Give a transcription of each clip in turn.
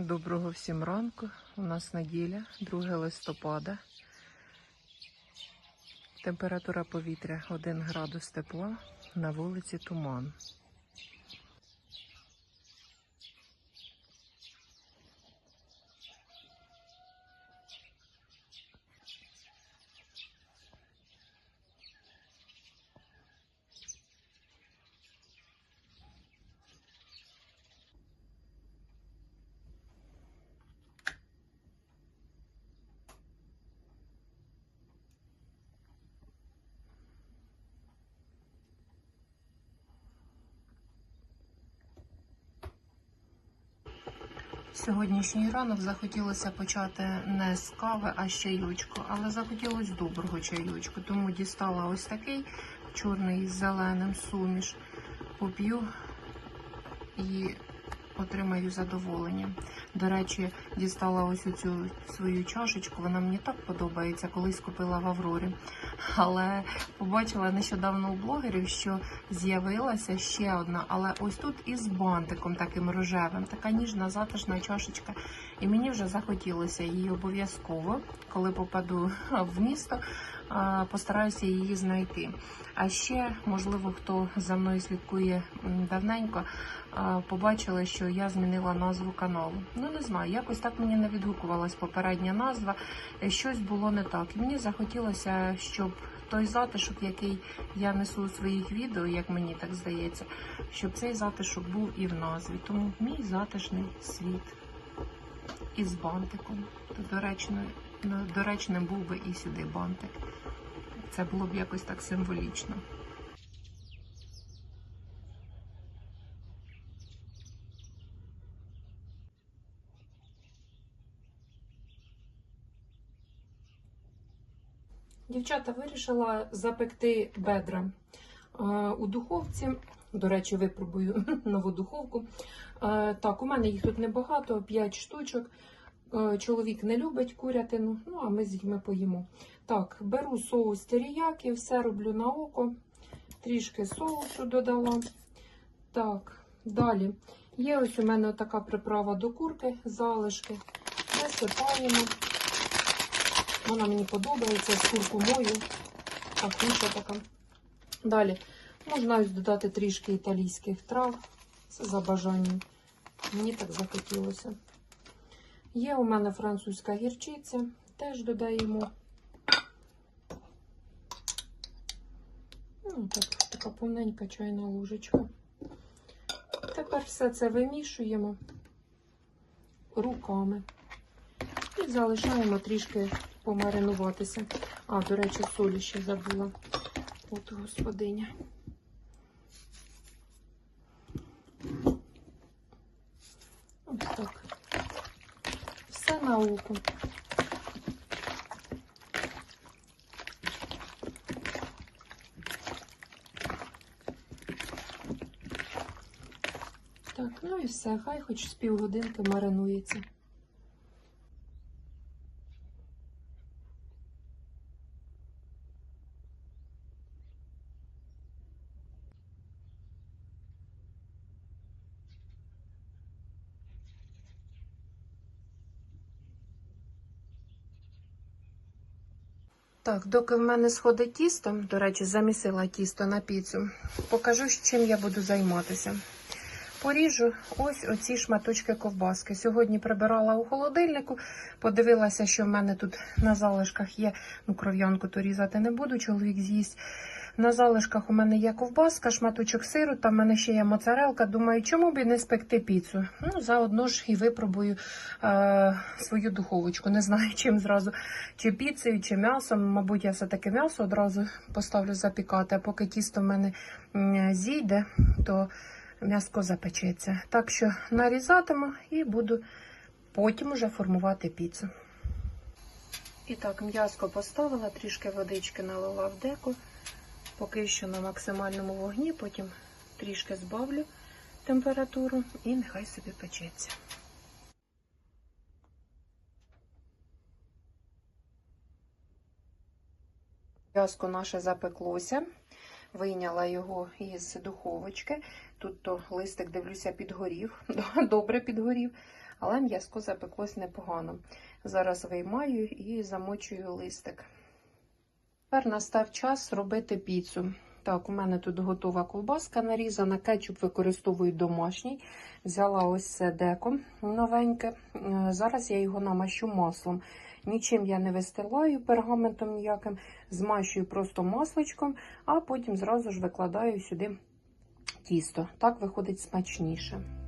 Доброго всім ранку. У нас неділя, 2 листопада. Температура повітря 1 градус тепла, на вулиці туман. Сьогоднішній ранок захотілося почати не з кави, а з чайочку, але захотілося доброго чайочку, тому дістала ось такий чорний з зеленим суміш. Поп'ю і отримаю задоволення. До речі, дістала ось цю свою чашечку. Вона мені так подобається, колись купила в Аврорі. Але побачила нещодавно у блогерів, що з'явилася ще одна, але ось тут із бантиком таким рожевим, така ніжна затишна чашечка. І мені вже захотілося її обов'язково, коли попаду в місто, постараюся її знайти. А ще, можливо, хто за мною слідкує давненько, а, побачили, що я змінила назву каналу. Ну не знаю, якось так мені не відгукувалась попередня назва. е, Щось було не так. І мені захотілося, щоб той затишок, який я несу у своїх відео, як мені так здається, щоб цей затишок був і в назві. Тому мій затишний світ із бантиком. То доречно, ну, доречним був би і сюди бантик. Це було б якось так символічно. Дівчата вирішила запекти бедра е, у духовці. До речі, випробую нову духовку. Е, Так, у мене їх тут небагато, 5 штучок. Е, Чоловік не любить курятину, ну а ми з дітьми поїмо. Так, беру соус теріяки, все роблю на око, трішки соусу додала. Так, далі. Є ось у мене така приправа до курки, залишки. Висипаємо. Вона мені подобається з куркумою. Пахнуча така. Далі. Можна додати трішки італійських трав. Це за бажанням. Мені так захотілося. Є у мене французька гірчиця, теж додаємо. Ну, так, така повненька чайна ложечка. Тепер все це вимішуємо руками і залишаємо трішки помаринуватися. А, до речі, солі ще забула. От господиня. Ось так. Все на око. Так, ну і все, хай хоч з півгодинки маринується. Так, доки в мене сходить тісто, до речі, замісила тісто на піцу, покажу, чим я буду займатися. Поріжу ось оці шматочки ковбаски. Сьогодні прибирала у холодильнику, подивилася, що в мене тут на залишках є. Ну, кров'янку то різати не буду, чоловік з'їсть. На залишках у мене є ковбаска, шматочок сиру, там в мене ще є моцарелка. Думаю, чому б і не спекти піцу? Ну, заодно ж і випробую е, свою духовочку. Не знаю, чим зразу, чи піцею, чи м'ясом. Мабуть, я все-таки м'ясо одразу поставлю запікати, а поки тісто в мене зійде, то м'яско запечеться. Так що нарізатиму і буду потім уже формувати піцу. І так, м'яско поставила, трішки водички налила в деко. Поки що на максимальному вогні, потім трішки збавлю температуру і нехай собі печеться. М'яско наше запеклося. Вийняла його із духовочки. Тут то листик, дивлюся, підгорів. Добре підгорів. але м'язко запеклось непогано. Зараз виймаю і замочую листик. Тепер настав час робити піцу. Так, у мене тут готова ковбаска нарізана, кетчуп використовую домашній. Взяла ось це деко новеньке. Е, Зараз я його намащу маслом. Нічим я не вистилаю пергаментом ніяким, змащую просто масличком, а потім зразу ж викладаю сюди тісто. Так виходить смачніше.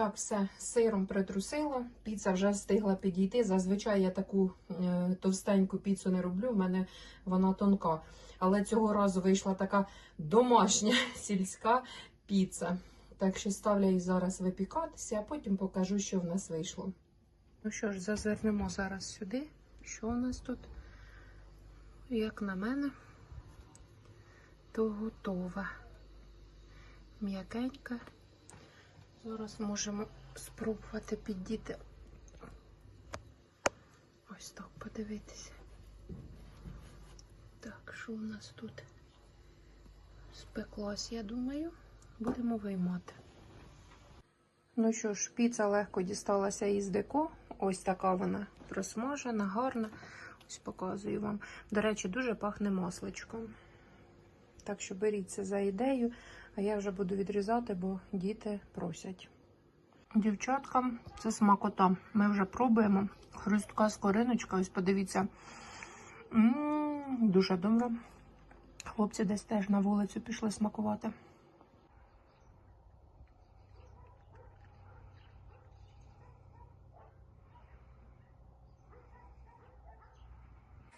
Так, все, сиром притрусила, піца вже встигла підійти. Зазвичай я таку е, товстеньку піцу не роблю, в мене вона тонка. Але цього разу вийшла така домашня сільська піца. Так що ставлю її зараз випікатися, а потім покажу, що в нас вийшло. Ну що ж, зазирнемо зараз сюди. Що у нас тут? Як на мене, то готова. М'якенька. Зараз можемо спробувати підійти. Ось так подивитися. Так, що у нас тут спеклась, я думаю, будемо виймати. Ну що ж, піца легко дісталася із деко. Ось така вона просмажена, гарна. Ось показую вам. До речі, дуже пахне масличком. Так що беріть це за ідею, а я вже буду відрізати, бо діти просять. Дівчаткам це смакота. Ми вже пробуємо. Хрустка скориночка, ось подивіться. М-м, дуже добре. Хлопці десь теж на вулицю пішли смакувати.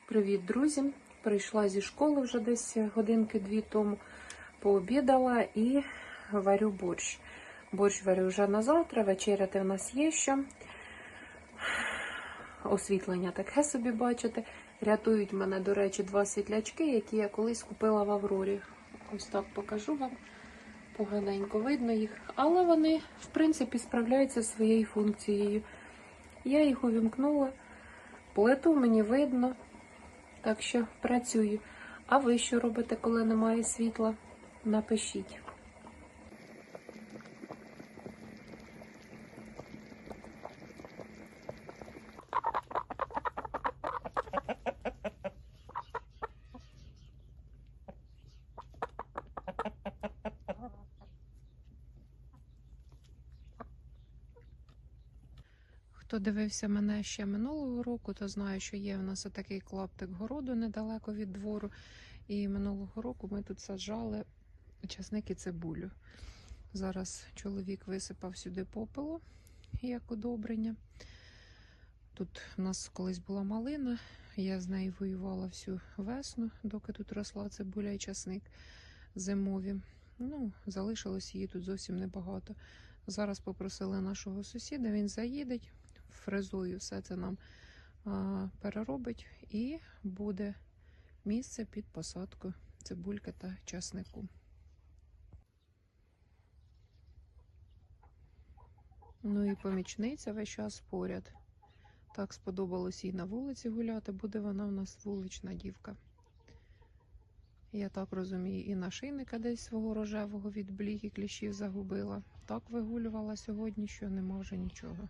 Привіт, друзі! Прийшла зі школи вже десь годинки-дві тому, пообідала і варю борщ. Борщ варю вже на завтра, вечеряти в нас є що. Освітлення таке собі бачите. Рятують мене, до речі, два світлячки, які я колись купила в Аврорі. Ось так покажу вам. Поганенько видно їх. Але вони, в принципі, справляються своєю функцією. Я їх увімкнула, плиту мені видно. Так що працюю. А ви що робите, коли немає світла? Напишіть. Хто дивився мене ще минулого року, то знає, що є в нас отакий клаптик городу недалеко від двору. І минулого року ми тут саджали часник і цибулю. Зараз чоловік висипав сюди попелу як удобрення. Тут у нас колись була малина, я з нею воювала всю весну, доки тут росла цибуля і часник зимові. Ну, залишилось її тут зовсім небагато. Зараз попросили нашого сусіда, він заїде, фрезою все це нам а, переробить і буде місце під посадку цибульки та часнику. Ну і помічниця весь час поряд. Так сподобалось їй на вулиці гуляти, буде вона у нас вулична дівка. Я так розумію, і нашийника десь свого рожевого від бліг і кліщів загубила. Так вигулювала сьогодні, що нема вже нічого.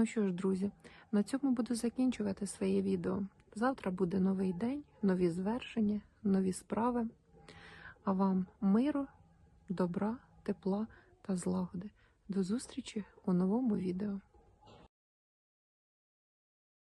Ну що ж, друзі, на цьому буду закінчувати своє відео. Завтра буде новий день, нові звершення, нові справи. А вам миру, добра, тепла та злагоди. До зустрічі у новому відео.